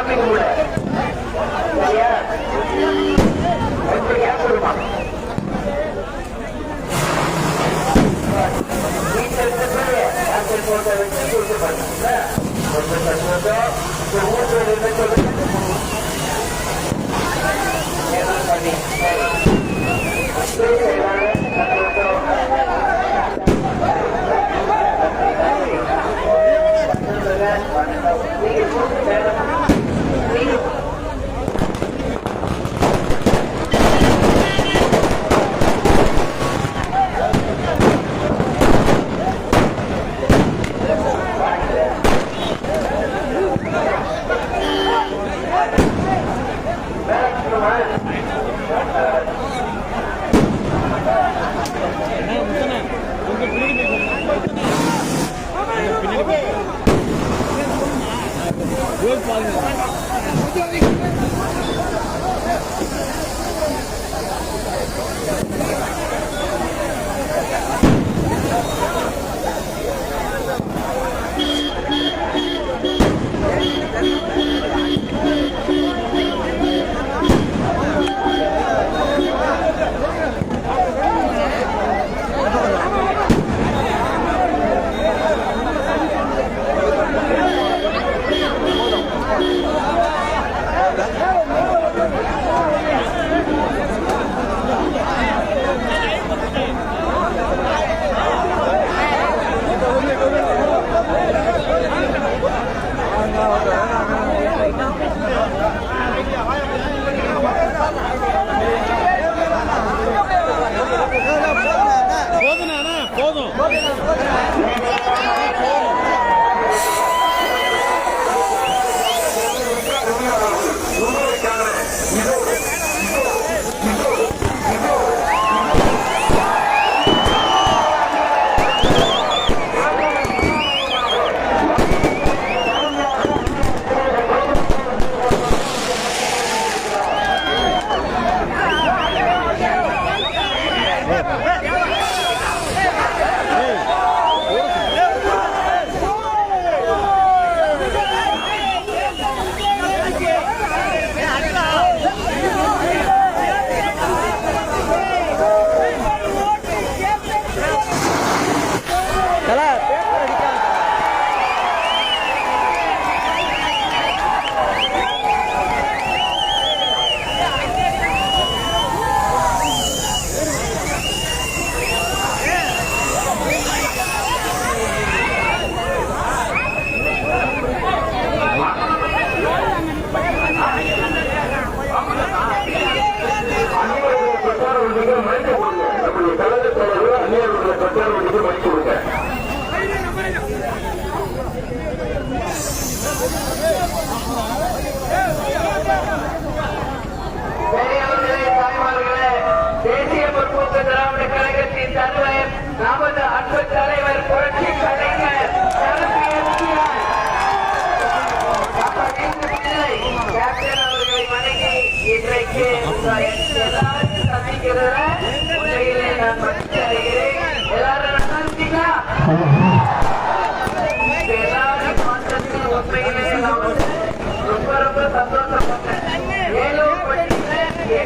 Calming கூட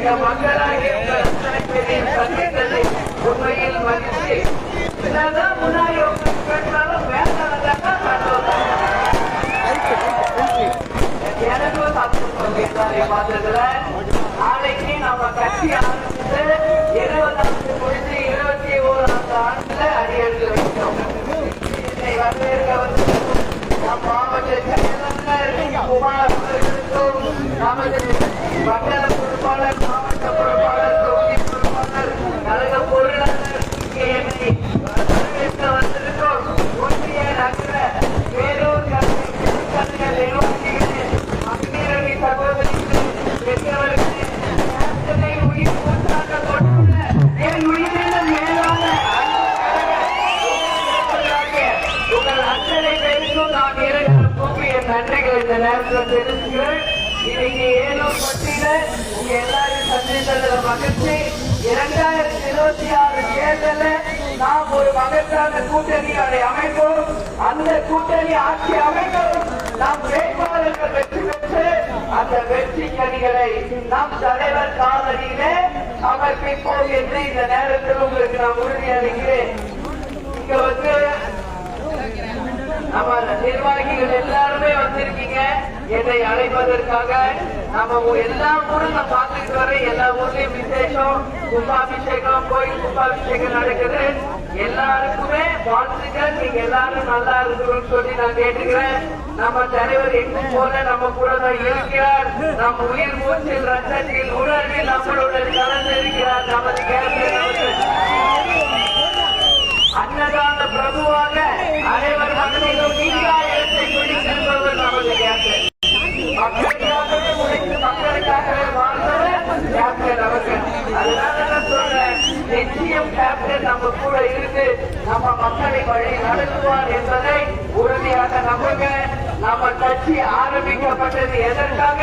எங்க மக்களாகிய உங்கள் அத்தனை உண்மையில் என்னதான் முன்னாடி உங்களுக்கு கேட்டாலும் வேண்டாம் எனக்கும் சந்தோஷம் பார்த்ததுல நாளைக்கு நம்ம கட்சி ஆரம்பித்து இருபதாண்டு முடித்து இருபத்தி ஓராண்டு ஆண்டுல அடியெடுத்து வைக்கிறோம். என்னை வரவேற்க வந்து நம் மாவட்ட செயலாளர் குமார் அவர்களுக்கும் நமது நேரத்தில் தெரிவிக்கிறேன் இன்னைக்கு ஏலூர் பட்டியல உங்க எல்லாரும் சந்தித்ததுல மகிழ்ச்சி. இரண்டாயிரத்தி இருபத்தி ஆறு தேர்தலில் நாம் ஒரு மகத்தான கூட்டணியை அமைப்போம் அந்த கூட்டணி ஆட்சி அமைப்போம் நாம் வேட்பாளர்கள் வெற்றி பெற்று அந்த வெற்றி கனிகளை நம் தலைவர் காலடியிலே சமர்ப்பிப்போம் என்று இந்த நேரத்தில் உங்களுக்கு நான் உறுதி அளிக்கிறேன். இங்க வந்து நம்ம நிர்வாகிகள் எல்லாருமே வந்திருக்கீங்க என்னை அழைப்பதற்காக நம்ம எல்லா ஊரும் நான் பார்த்துட்டு வரேன் எல்லா ஊர்லயும் விசேஷம் கும்பாபிஷேகம் கோயில் கும்பாபிஷேகம் நடக்குது. எல்லாருக்குமே வாழ்த்துக்கள். நீங்க எல்லாரும் நல்லா இருக்கணும்னு சொல்லி நான் கேட்டுக்கிறேன். நம்ம தலைவர் எங்கும் போல நம்ம கூட தான் இருக்கிறார்? நம்ம உயிர் மூச்சில் ரத்தத்தில் உணர்வில் நம்மளுடன் கலந்து இருக்கிறார் நமது கேப்டன் அவர்கள் அன்னதான பிரபுவாக அனைவர் மனதிலும் நீங்கா இடத்தை பிடித்திருப்பவர் நமது கேப்டன் மக்களுக்காகவே உழைத்து மக்களுக்காகவே வாழ்ந்தவர் கேப்டன் அவர்கள் அதனால நான் சொல்றேன் நிச்சயம் கேப்டன் நம்ம கூட இருந்து நம்ம மக்களை வழி நடத்துவார் என்பதை உறுதியாக நம்புங்க. நம்ம கட்சி ஆரம்பிக்கப்பட்டது எதற்காக?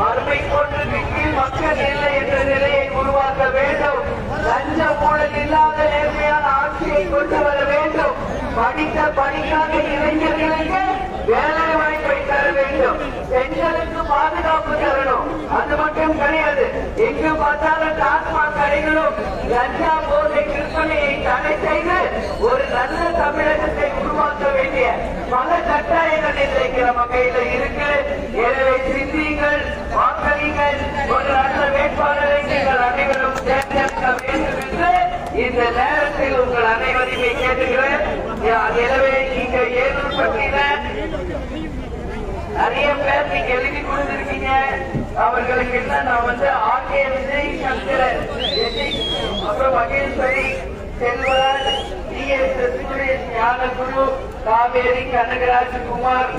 வறுமை கோட்டுக்கு கீழ் மக்கள் இல்லை என்ற நிலையை உருவாக்க வேண்டும். லஞ்ச ஊழல் இல்லாத நேர்மையான ஆட்சியை கொண்டு வர வேண்டும். படித்த படிக்காத இளைஞர்களுக்கு வேலை வாய்ப்பை தர வேண்டும். பெண்களுக்கு பாதுகாப்பு தரணும். அது மட்டும் கிடையாது. எங்கு பார்த்தாலும் டாஸ்மாக் கடைகளும் லஞ்சா போதை விற்பனையை தடை செய்து ஒரு நல்ல தமிழகத்தை பல கட்டாயங்கள் இன்றைக்கு நம்ம கையில இருக்கு எனவே சிந்தியுங்கள் வாக்களிங்கள் ஒரு நல்ல வேட்பாளரை நீங்கள் அனைவரும் தேர்ந்தெடுக்க வேண்டும் என்று இந்த நேரத்தில் உங்கள் அனைவரையுமே கேட்டுக்கிறேன். எனவே நீங்க ஏதும் பற்றின நிறைய பேர் நீங்க எழுதி கொடுத்திருக்கீங்க. அவர்களுக்கு என்ன நான் வந்து ஆர்கே விஜய் சந்திரன். அப்புறம் Maheswari Selvaraj TS Gnanaguru Kaveri Kanagaraj Kumar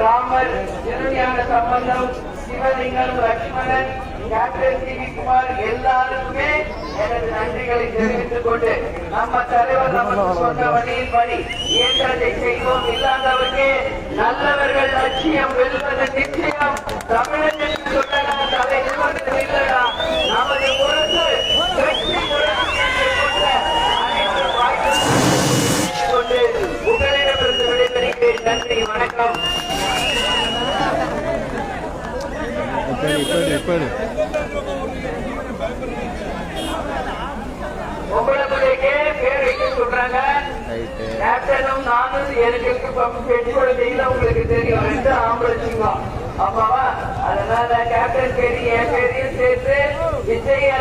Ramar Thirugnana Sambandham Sivalingam Lakshmanan captain C V Kumar எல்லாருக்குமே எனது நன்றிகளை தெரிவித்துக் கொண்டு நம்ம தலைவர் நமக்கு சொன்ன வழியில் படி இயன்றதை செய்வோம் இல்லாதவர்க்கே நல்லவர்கள் லட்சியம் வெல்வது நிச்சயம் தமிழர்கள் சொல்லடா தலை நிமிர்ந்து நமது குழந்தைகள உங்களுக்கு தெரியும் ரெண்டு ஆம்பளை சிங்கம் அப்பாவா அதனால கேப்டன் பேரு என் பேரையும் சேர்த்து விஜய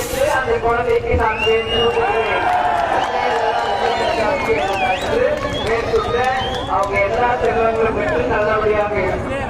என்று அந்த குழந்தைக்கு நான் பேர் அவங்க எல்லா செல்வங்களும் பெற்று நல்லபடியாக இருக்கும்